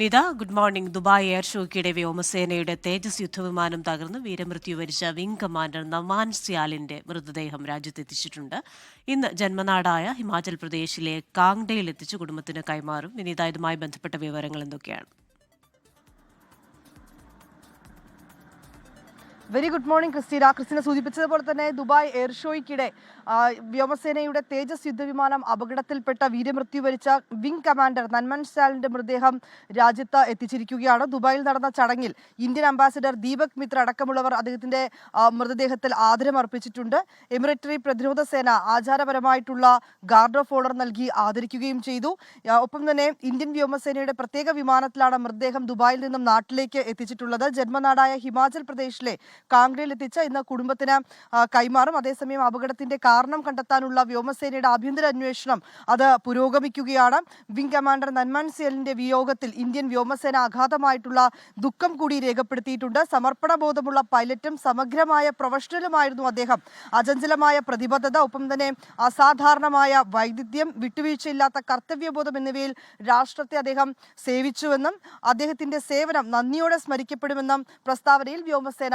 Nita good morning. Dubai air ഷോയ്ക്കിടെ വ്യോമസേനയുടെ തേജസ് യുദ്ധവിമാനം തകർന്ന് വീരമൃത്യു വരിച്ച വിംഗ് കമാൻഡർ നവാൻ സിയാലിന്റെ മൃതദേഹം രാജ്യത്തെത്തിച്ചിട്ടുണ്ട്. ഇന്ന് ജന്മനാടായ ഹിമാചൽ പ്രദേശിലെ കാങ്ഡയിൽ എത്തിച്ച് കുടുംബത്തിന് കൈമാറും. വിനീത ഇതുമായി ബന്ധപ്പെട്ട വിവരങ്ങൾ എന്തൊക്കെയാണ്? Very good morning Christina Christina സൂചിപ്പിച്ചതുപോലെ തന്നെ ദുബായ് എയർ ഷോയ്ക്കിടെ വ്യോമസേനയുടെ തേജസ് യുദ്ധവിമാനം അപകടത്തിൽപ്പെട്ട വീരമൃത്യു വരിച്ച വിംഗ് കമാൻഡർ നന്മൻ സ്റ്റാലിന്റെ മൃതദേഹം രാജ്യത്ത് എത്തിച്ചിരിക്കുകയാണ്. ദുബായിൽ നടന്ന ചടങ്ങിൽ ഇന്ത്യൻ അംബാസിഡർ ദീപക് മിത്ര അടക്കമുള്ളവർ അദ്ദേഹത്തിന്റെ മൃതദേഹത്തിൽ ആദരമർപ്പിച്ചിട്ടുണ്ട്. എമിറേറ്ററി പ്രതിരോധ സേന ആചാരപരമായിട്ടുള്ള ഗാർഡ് ഓഫ് ഓണർ നൽകി ആദരിക്കുകയും ചെയ്തു. ഒപ്പം തന്നെ ഇന്ത്യൻ വ്യോമസേനയുടെ പ്രത്യേക വിമാനത്തിലാണ് മൃതദേഹം ദുബായിൽ നിന്നും നാട്ടിലേക്ക് എത്തിച്ചിട്ടുള്ളത്. ജന്മനാടായ ഹിമാചൽ പ്രദേശിലെ കാംഗ്രയിൽ എത്തിച്ച് ഇന്ന് കുടുംബത്തിന് കൈമാറും. അതേസമയം അപകടത്തിന്റെ കാരണം കണ്ടെത്താനുള്ള വ്യോമസേനയുടെ ആഭ്യന്തര അന്വേഷണം അത് പുരോഗമിക്കുകയാണ്. വിംഗ് കമാൻഡർ നന്മൻ സിയലിന്റെ വിയോഗത്തിൽ ഇന്ത്യൻ വ്യോമസേന അഗാധമായിട്ടുള്ള ദുഃഖം കൂടി രേഖപ്പെടുത്തിയിട്ടുണ്ട്. സമർപ്പണ ബോധമുള്ള പൈലറ്റും സമഗ്രമായ പ്രൊഫഷണലുമായിരുന്നു അദ്ദേഹം. അചഞ്ചലമായ പ്രതിബദ്ധത ഒപ്പം തന്നെ അസാധാരണമായ വൈദഗ്ധ്യം വിട്ടുവീഴ്ചയില്ലാത്ത കർത്തവ്യബോധം എന്നിവയിൽ രാഷ്ട്രത്തെ അദ്ദേഹം സേവിച്ചുവെന്നും അദ്ദേഹത്തിന്റെ സേവനം നന്ദിയോടെ സ്മരിക്കപ്പെടുമെന്നും പ്രസ്താവനയിൽ വ്യോമസേന